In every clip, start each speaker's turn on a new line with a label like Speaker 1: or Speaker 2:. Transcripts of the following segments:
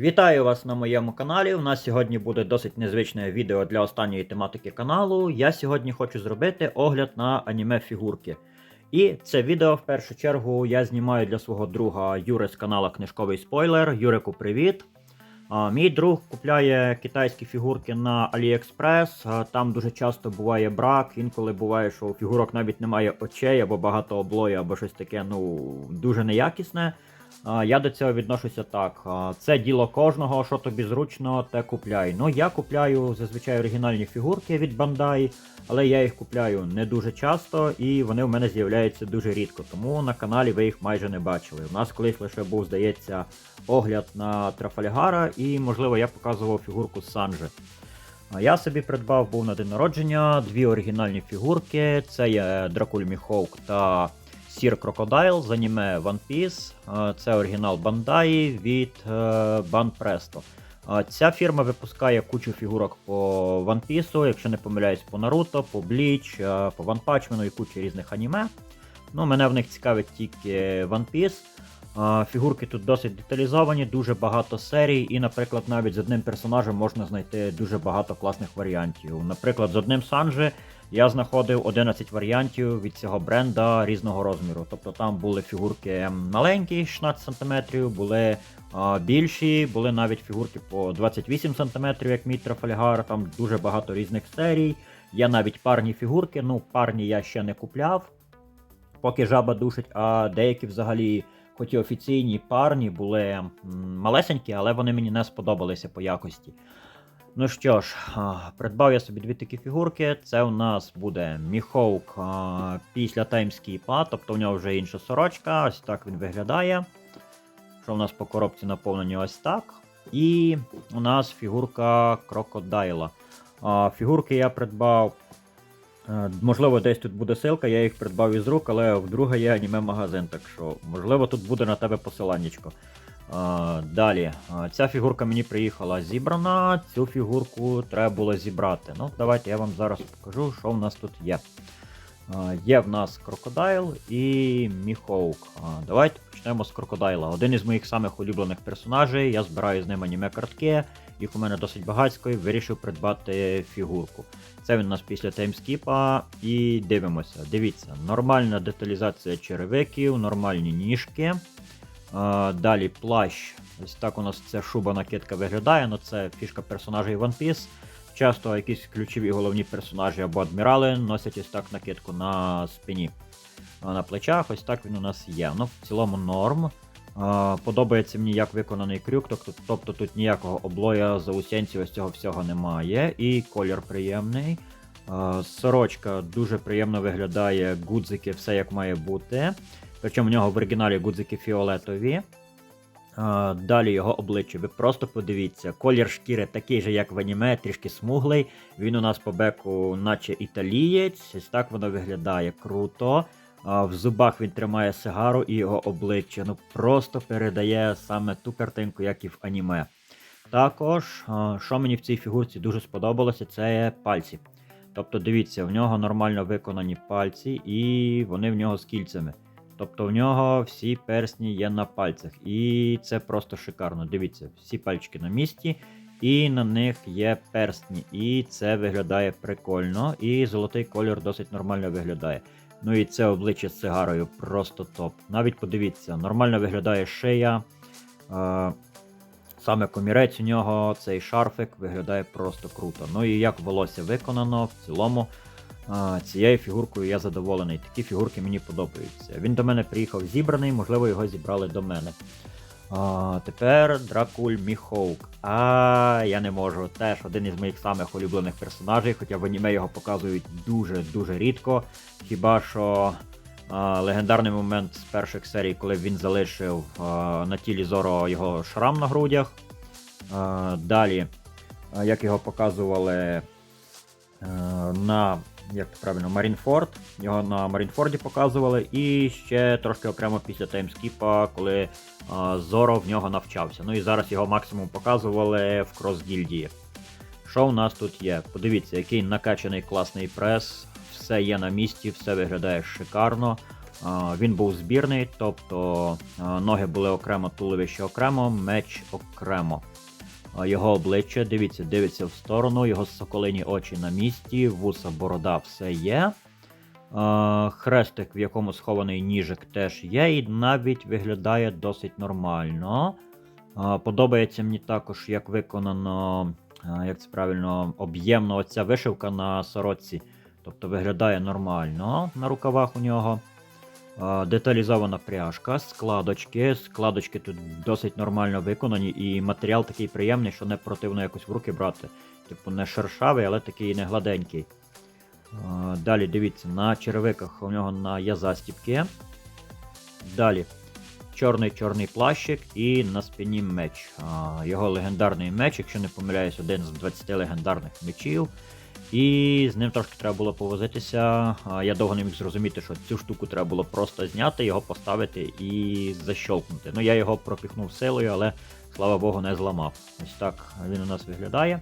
Speaker 1: Вітаю вас на моєму каналі. У нас сьогодні буде досить незвичне відео для останньої тематики каналу. Я сьогодні хочу зробити огляд на аніме фігурки. І це відео в першу чергу я знімаю для свого друга Юри з канала Книжковий Спойлер. Юрику, привіт! Мій друг купляє китайські фігурки на AliExpress. Там дуже часто буває брак. Інколи буває, що у фігурок навіть немає очей або багато облою, або щось таке ну дуже неякісне. Я до цього відношуся так. Це діло кожного, що тобі зручно, те купляй. Ну, я купляю зазвичай оригінальні фігурки від Bandai, але я їх купляю не дуже часто, і вони в мене з'являються дуже рідко. Тому на каналі ви їх майже не бачили. У нас колись лише був, здається, огляд на Трафальгара, і, можливо, я показував фігурку з Я собі придбав був на день народження дві оригінальні фігурки. Це є Дракуль Міхоук та Сір Крокодайл з аніме One Piece. Е, Це оригінал Бандай від е, Band Presto. Е, Ця фірма випускає кучу фігурок по One Piece, якщо не помиляюсь, по Наруто, по е, по One Punch Man і кучу різних аніме. Ну, мене в них цікавить тільки One Piece. Фігурки тут досить деталізовані, дуже багато серій, і, наприклад, навіть з одним персонажем можна знайти дуже багато класних варіантів. Наприклад, з одним Санджи я знаходив 11 варіантів від цього бренда різного розміру. Тобто там були фігурки маленькі, 16 см, були а, більші, були навіть фігурки по 28 см, як мій Трафальгар, там дуже багато різних серій. Є навіть парні фігурки, ну парні я ще не купляв, поки жаба душить, а деякі взагалі. Хоч і офіційні парні були малесенькі, але вони мені не сподобалися по якості. Ну що ж, придбав я собі дві такі фігурки. Це у нас буде Міхоук після таймскіпа, тобто у нього вже інша сорочка, ось так він виглядає. Що у нас по коробці наповнені ось так. І у нас фігурка крокодайла. Фігурки я придбав. Е, Можливо, десь тут буде ссылка, я їх придбав із рук, але вдруге є аніме-магазин, так що, можливо, тут буде на тебе посиланнячко. Далі, ця фігурка мені приїхала зібрана, цю фігурку треба було зібрати. Ну, давайте я вам зараз покажу, що в нас тут є. Є в нас крокодайл і Міхоук. Давайте почнемо з крокодайла. Один із моїх самих улюблених персонажей. Я збираю з ним аніме картки, їх у мене досить багатсько і вирішив придбати фігурку. Це він у нас після таймскіпа. І дивимося. Дивіться, нормальна деталізація черевиків, нормальні ніжки. Далі плащ. Ось так у нас ця шуба накидка виглядає, ну це фішка персонажей One Piece. Часто якісь ключові головні персонажі або адмірали носять ось так накидку на спині. На плечах ось так він у нас є. Ну, в цілому норм. Подобається мені, як виконаний крюк, тобто, тобто тут ніякого облоя заусенців ось цього всього немає. І колір приємний. Сорочка дуже приємно виглядає, гудзики, все як має бути. Причому в нього в оригіналі гудзики фіолетові. Далі його обличчя. Ви просто подивіться. Колір шкіри такий же, як в аніме, трішки смуглий. Він у нас по беку, наче італієць. Ось так воно виглядає круто. В зубах він тримає сигару і його обличчя. Ну просто передає саме ту картинку, як і в аніме. Також, що мені в цій фігурці дуже сподобалося, це пальці. Тобто, дивіться, в нього нормально виконані пальці, і вони в нього з кільцями. Тобто в нього всі персні є на пальцях. І це просто шикарно. Дивіться, всі пальчики на місці, і на них є персні. І це виглядає прикольно. І золотий колір досить нормально виглядає. Ну і це обличчя з цигарою просто топ. Навіть подивіться, нормально виглядає шия. Е, Саме комірець у нього, цей шарфик виглядає просто круто. Ну і як волосся виконано, в цілому цією фігуркою я задоволений. Такі фігурки мені подобаються. Він до мене приїхав зібраний, можливо, його зібрали до мене. А, Тепер Дракуль Міхоук. А я не можу. Теж один із моїх самих улюблених персонажей, хоча в аніме його показують дуже-дуже рідко. Хіба що а, легендарний момент з перших серій, коли він залишив а, на тілі Зоро його шрам на грудях. А, далі, а, як його показували е, на як то правильно, Марінфорд. Його на Марінфорді показували. І ще трошки окремо після таймскіпа, коли а, Зоро в нього навчався. Ну і зараз його максимум показували в крос-гільдії. Що у нас тут є? Подивіться, який накачаний класний прес. Все є на місці, все виглядає шикарно. Він був збірний, тобто ноги були окремо, туловище окремо, меч окремо. Його обличчя, дивіться, дивиться в сторону, його соколині очі на місці, вуса, борода, все є. Хрестик, в якому схований ніжик, теж є, і навіть виглядає досить нормально. Подобається мені також, як виконано, як це правильно, об'ємно оця вишивка на сорочці. Тобто виглядає нормально на рукавах у нього. Деталізована пряжка, складочки. Складочки тут досить нормально виконані, і матеріал такий приємний, що не противно якось в руки брати. Типу не шершавий, але такий не гладенький. Далі дивіться, на черевиках у нього на є застіпки. Далі чорний чорний плащик і на спині меч. Його легендарний меч, якщо не помиляюсь, один з 20 легендарних мечів. І з ним трошки треба було повозитися. Я довго не міг зрозуміти, що цю штуку треба було просто зняти, його поставити і защолкнути. Ну, я його пропіхнув силою, але слава Богу, не зламав. Ось так він у нас виглядає.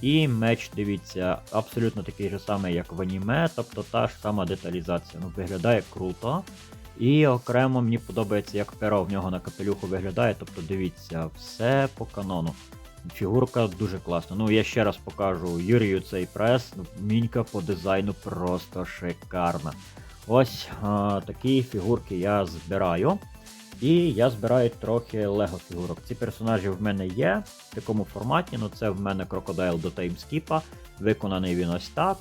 Speaker 1: І меч, дивіться, абсолютно такий же самий, як в аніме, тобто та ж сама деталізація. Ну, виглядає круто. І окремо мені подобається, як перо в нього на капелюху виглядає. Тобто, дивіться, все по канону. Фігурка дуже класна. Ну, я ще раз покажу Юрію цей прес. Ну, Мінька по дизайну просто шикарна. Ось а, такі фігурки я збираю. І я збираю трохи лего фігурок. Ці персонажі в мене є в такому форматі. Ну, це в мене крокодайл до таймскіпа. Виконаний він ось так.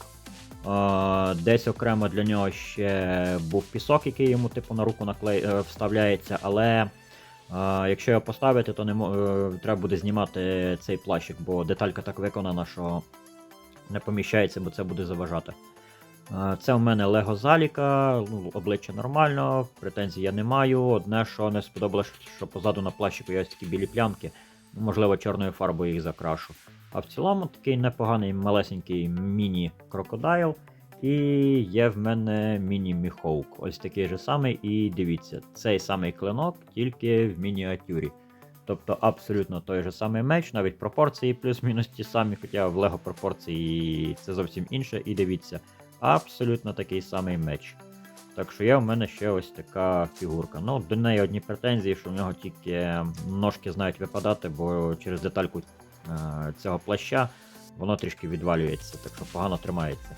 Speaker 1: А, десь окремо для нього ще був пісок, який йому типу на руку наклей... е, вставляється, але. А, якщо його поставити, то не е, треба буде знімати цей плащик, бо деталька так виконана, що не поміщається, бо це буде заважати. Це у мене Лего Заліка, ну, обличчя нормально, претензій я не маю. Одне, що не сподобалось, що позаду на плащику є такі білі плямки. Можливо, чорною фарбою їх закрашу. А в цілому такий непоганий малесенький міні-крокодайл. І є в мене міні-міхоук. Ось такий же самий. І дивіться, цей самий клинок, тільки в мініатюрі. Тобто абсолютно той же самий меч, навіть пропорції плюс-мінус ті самі, хоча в Лего пропорції це зовсім інше. І дивіться, абсолютно такий самий меч. Так що є в мене ще ось така фігурка. Ну, до неї одні претензії, що в нього тільки ножки знають випадати, бо через детальку е, цього плаща воно трішки відвалюється, так що погано тримається.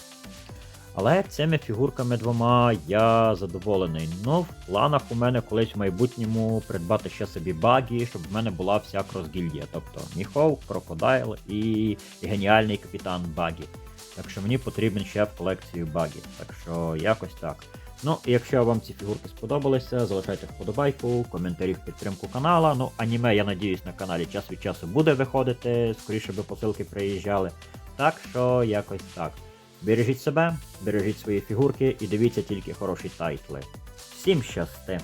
Speaker 1: Але цими фігурками двома я задоволений. Ну, в планах у мене колись в майбутньому придбати ще собі багі, щоб в мене була вся кросгільдія. Тобто Міхов, Крокодайл і геніальний капітан Багі. Так що мені потрібен ще в колекцію багі. Так що якось так. Ну, і якщо вам ці фігурки сподобалися, залишайте вподобайку, коментарі в підтримку канала. Ну, аніме, я надіюсь, на каналі час від часу буде виходити, скоріше би посилки приїжджали. Так що якось так. Бережіть себе, бережіть свої фігурки і дивіться тільки хороші тайтли. Всім щасти!